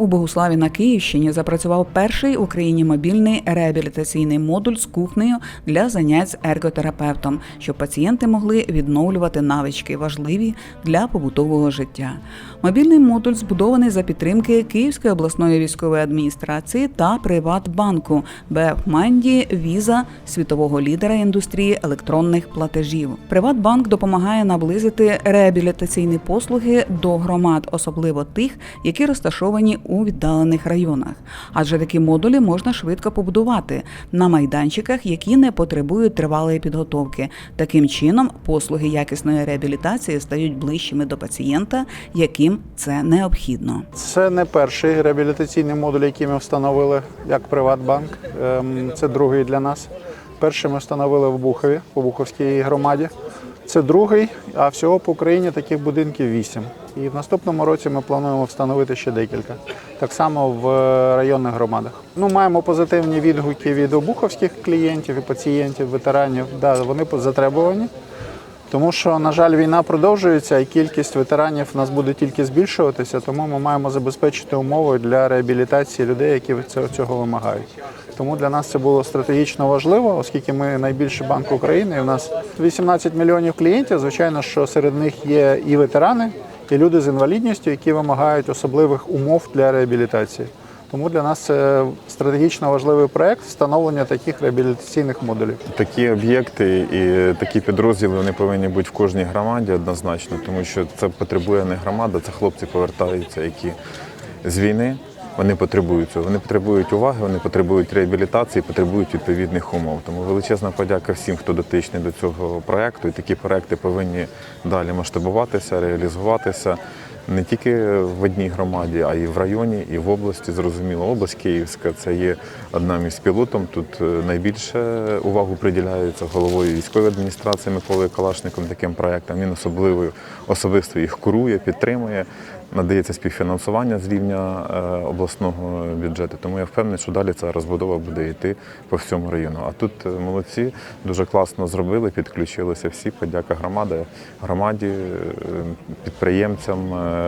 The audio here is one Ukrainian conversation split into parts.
У Богуславі на Київщині запрацював перший в Україні мобільний реабілітаційний модуль з кухнею для занять з ерготерапевтом, щоб пацієнти могли відновлювати навички, важливі для побутового життя. Мобільний модуль збудований за підтримки Київської обласної військової адміністрації та Приватбанку БФ Манді Віза світового лідера індустрії електронних платежів. Приватбанк допомагає наблизити реабілітаційні послуги до громад, особливо тих, які розташовані у віддалених районах. Адже такі модулі можна швидко побудувати на майданчиках, які не потребують тривалої підготовки. Таким чином, послуги якісної реабілітації стають ближчими до пацієнта, яким це необхідно. Це не перший реабілітаційний модуль, який ми встановили як Приватбанк. Ем, Це другий для нас. Перший ми встановили в Бухові, по Буховській громаді. Це другий, а всього по Україні таких будинків вісім. І в наступному році ми плануємо встановити ще декілька. Так само в е, районних громадах. Ну, маємо позитивні відгуки від обуховських клієнтів і пацієнтів, ветеранів. Да, вони затребувані. Тому що, на жаль, війна продовжується і кількість ветеранів в нас буде тільки збільшуватися, тому ми маємо забезпечити умови для реабілітації людей, які цього вимагають. Тому для нас це було стратегічно важливо, оскільки ми найбільший банк України. І у нас 18 мільйонів клієнтів. Звичайно, що серед них є і ветерани, і люди з інвалідністю, які вимагають особливих умов для реабілітації. Тому для нас це стратегічно важливий проект встановлення таких реабілітаційних модулів. Такі об'єкти і такі підрозділи вони повинні бути в кожній громаді однозначно, тому що це потребує не громада, це хлопці повертаються, які з війни. Вони потребують цього. Вони потребують уваги, вони потребують реабілітації, потребують відповідних умов. Тому величезна подяка всім, хто дотичний до цього проекту. І такі проекти повинні далі масштабуватися, реалізуватися не тільки в одній громаді, а й в районі, і в області. Зрозуміло, область Київська це є із пілотом. Тут е, найбільше увагу приділяється головою військової адміністрації Миколою Калашником таким проектам. Він особливо особисто їх курує, підтримує. Надається співфінансування з рівня е, обласного бюджету. Тому я впевнений, що далі ця розбудова буде йти по всьому району. А тут е, молодці дуже класно зробили, підключилися всі. Подяка громади, громаді, е, підприємцям,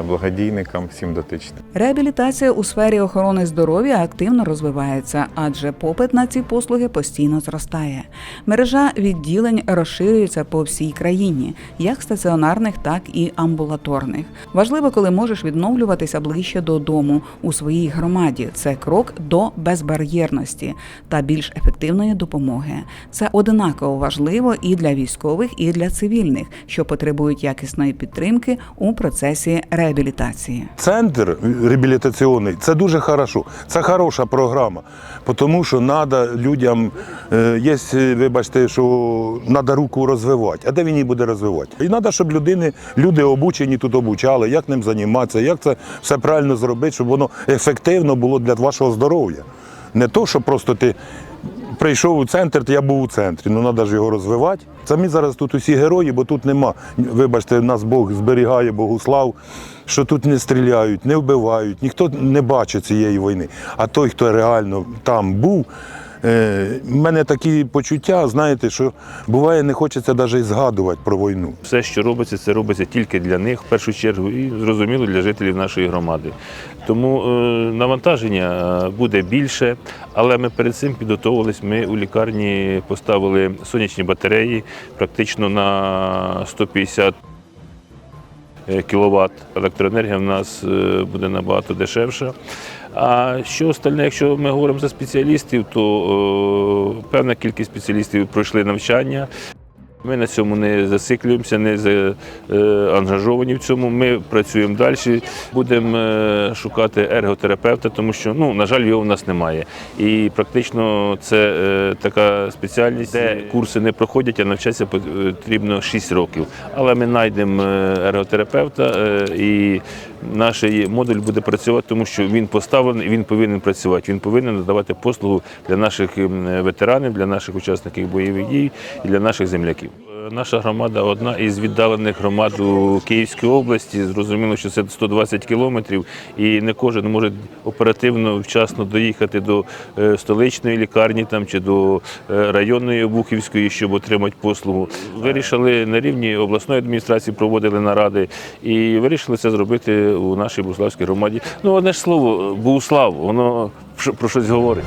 благодійникам, всім дотичним. Реабілітація у сфері охорони здоров'я активно розвивається, адже попит на ці послуги постійно зростає. Мережа відділень розширюється по всій країні, як стаціонарних, так і амбулаторних. Важливо, коли можеш відновлюватися ближче додому у своїй громаді. Це крок до безбар'єрності та більш ефективної допомоги. Це одинаково важливо і для військових, і для цивільних, що потребують якісної підтримки у процесі реабілітації. Центр реабілітаційний це дуже хорошо. Це хороша програма, тому що треба людям, е, є, вибачте, що треба руку розвивати. А де він її буде розвивати? І треба, щоб людини, люди обучені тут обучали, як ним займатися, як це все правильно зробити, щоб воно ефективно було для вашого здоров'я. Не то, що просто ти прийшов у центр, то я був у центрі. Ну треба ж його розвивати. Ми зараз тут усі герої, бо тут нема. Вибачте, нас Бог зберігає, Богуслав, що тут не стріляють, не вбивають, ніхто не бачить цієї війни. А той, хто реально там був. Е, в мене такі почуття, знаєте, що буває, не хочеться навіть згадувати про війну. Все, що робиться, це робиться тільки для них, в першу чергу, і зрозуміло для жителів нашої громади. Тому е, навантаження е, буде більше, але ми перед цим підготовились. Ми у лікарні поставили сонячні батареї практично на 150 кВт. Електроенергія в нас е, буде набагато дешевша. А що остальне, якщо ми говоримо за спеціалістів, то е, певна кількість спеціалістів пройшли навчання. Ми на цьому не зациклюємося, не заангажовані в цьому. Ми працюємо далі, будемо е, шукати ерготерапевта, тому що, ну, на жаль, його в нас немає. І практично це е, така спеціальність, де курси не проходять, а навчатися потрібно 6 років. Але ми знайдемо е, ерготерапевта е, і наш модуль буде працювати, тому що він поставлений він повинен працювати. Він повинен надавати послугу для наших ем, ветеранів, для наших учасників бойових дій і для наших земляків. Наша громада одна із віддалених громад у Київській області. Зрозуміло, що це 120 кілометрів, і не кожен може оперативно вчасно доїхати до е, столичної лікарні там чи до е, районної Обухівської, щоб отримати послугу. Вирішили на рівні обласної адміністрації, проводили наради і вирішили це зробити у нашій Буславській громаді. Ну, одне ж слово, Буслав, воно про щось говорить.